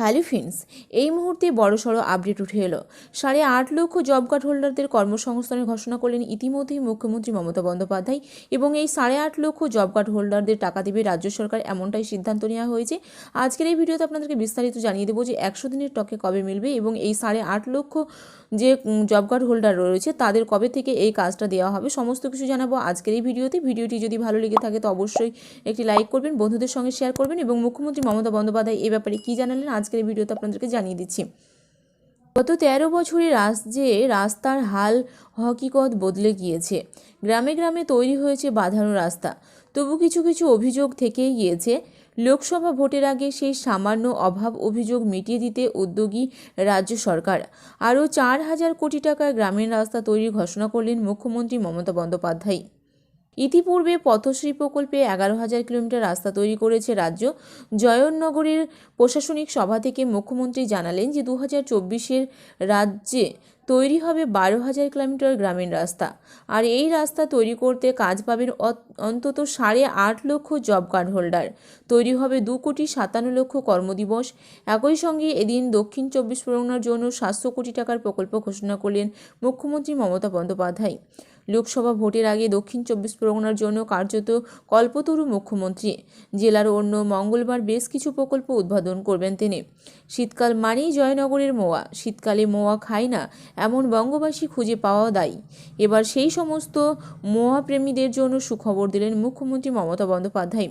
Hello friends, এই মুহূর্তে বড়সড় আপডেট উঠে এলো। সাড়ে আট লক্ষ জব কার্ড হোল্ডারদের কর্মসংস্থানের ঘোষণা করলেন ইতিমধ্যেই মুখ্যমন্ত্রী মমতা বন্দ্যোপাধ্যায় এবং এই সাড়ে আট লক্ষ জব কার্ড হোল্ডারদের টাকা দেবে রাজ্য সরকার এমনটাই সিদ্ধান্ত নেওয়া হয়েছে। আজকের এই ভিডিওতে আপনাদেরকে বিস্তারিত জানিয়ে দেবো যে একশো দিনের টকে কবে মিলবে এবং এই সাড়ে আট লক্ষ যে জব কার্ড হোল্ডার রয়েছে তাদের কবে থেকে এই কাজটা দেওয়া হবে সমস্ত কিছু জানাব আজকের এই ভিডিওতে। ভিডিওটি যদি ভালো লেগে থাকে তো অবশ্যই একটি লাইক করবেন, বন্ধুদের সঙ্গে শেয়ার করবেন এবং মুখ্যমন্ত্রী মমতা বন্দ্যোপাধ্যায় এই ব্যাপারে কী জানালেন আজকের ভিডিওতে আপনাদেরকে জানিয়ে দিচ্ছি। গত তেরো বছরে রাজ্যে রাস্তার হাল হকিকত বদলে গিয়েছে। গ্রামে গ্রামে তৈরি হয়েছে বাঁধানো রাস্তা। তবু কিছু কিছু অভিযোগ থেকেই গিয়েছে। লোকসভা ভোটের আগে সেই সামান্য অভাব অভিযোগ মিটিয়ে দিতে উদ্যোগী রাজ্য সরকার। আরও চার হাজার কোটি টাকার গ্রামীণ রাস্তা তৈরির ঘোষণা করলেন মুখ্যমন্ত্রী মমতা বন্দ্যোপাধ্যায়। ইতিপূর্বে পথশ্রী প্রকল্পে এগারো হাজার কিলোমিটার রাস্তা তৈরি করেছে রাজ্য। জয়নগরের প্রশাসনিক সভা থেকে মুখ্যমন্ত্রী জানালেন যে দু হাজার চব্বিশের রাজ্যে তৈরি হবে বারো হাজার কিলোমিটার গ্রামীণ রাস্তা। আর এই রাস্তা তৈরি করতে কাজ পাবেন অন্তত সাড়ে আট লক্ষ জব কার্ড হোল্ডার। তৈরি হবে দু কোটি সাতান্ন লক্ষ কর্মদিবস। একই সঙ্গে এদিন দক্ষিণ চব্বিশ পরগনার জন্য সাতশো কোটি টাকার প্রকল্প ঘোষণা করলেন মুখ্যমন্ত্রী মমতা বন্দ্যোপাধ্যায়। লোকসভা ভোটের আগে দক্ষিণ চব্বিশ পরগনার জন্য কার্যত কল্পতরু মুখ্যমন্ত্রী। জেলার অন্য মঙ্গলবার বেশ কিছু প্রকল্প উদ্বোধন করবেন তিনি। শীতকাল মানেই জয়নগরের মোয়া। শীতকালে মোয়া খায় না, এমন বঙ্গবাসী খুঁজে পাওয়া দায়ী। এবার সেই সমস্ত মোয়া প্রেমীদের জন্য সুখবর দিলেন মুখ্যমন্ত্রী মমতা বন্দ্যোপাধ্যায়।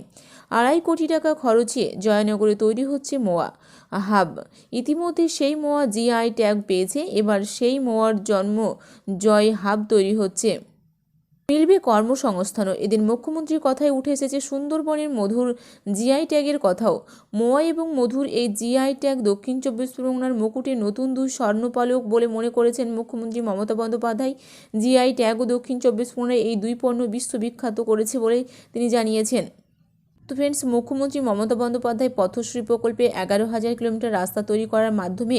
আড়াই কোটি টাকা খরচে জয়নগরে তৈরি হচ্ছে মোয়া। হাব ইতিমধ্যে সেই মোয়া জিআই ট্যাগ পেয়েছে, এবার সেই মোয়ার জন্ম জয় হাব তৈরি হচ্ছে। মিলবে কর্মসংস্থানও এদিন মুখ্যমন্ত্রীর কথায় উঠে এসেছে সুন্দরবনের মধুর জিআই ট্যাগের কথাও। মোয়া এবং মধুর এই জিআই ট্যাগ দক্ষিণ চব্বিশ পরগনার মুকুটে নতুন দুই স্বর্ণপালক বলে মনে করেছেন মুখ্যমন্ত্রী মমতা বন্দ্যোপাধ্যায়। জিআই ট্যাগ ও দক্ষিণ চব্বিশ পরগনায় এই দুই পণ্য বিশ্ববিখ্যাত করেছে বলে তিনি জানিয়েছেন। তো ফ্রেন্ডস মুখ্যমন্ত্রী মমতা বন্দ্যোপাধ্যায় পথশ্রী প্রকল্পে এগারো হাজার কিলোমিটার রাস্তা তৈরি করার মাধ্যমে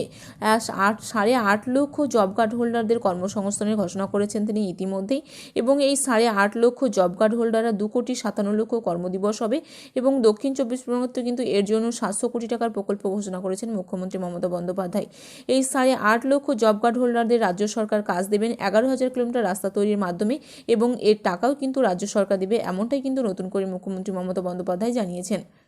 আট, সাড়ে আট লক্ষ জব কার্ড হোল্ডারদের কর্মসংস্থানের ঘোষণা করেছেন তিনি ইতিমধ্যেই। এবং এই সাড়ে আট লক্ষ জব কার্ড হোল্ডাররা দু কোটি সাতান্ন লক্ষ কর্মদিবস হবে এবং দক্ষিণ চব্বিশ পরগনাতে কিন্তু এর জন্য সাতশো কোটি টাকার প্রকল্প ঘোষণা করেছেন মুখ্যমন্ত্রী মমতা বন্দ্যোপাধ্যায়। এই সাড়ে আট লক্ষ জব কার্ড হোল্ডারদের রাজ্য সরকার কাজ দেবেন এগারো হাজার কিলোমিটার রাস্তা তৈরির মাধ্যমে এবং এর টাকাও কিন্তু রাজ্য সরকার দেবে, এমনটাই কিন্তু নতুন করে মুখ্যমন্ত্রী মমতা বন্দ্যোপাধ্যায় জানিয়েছেন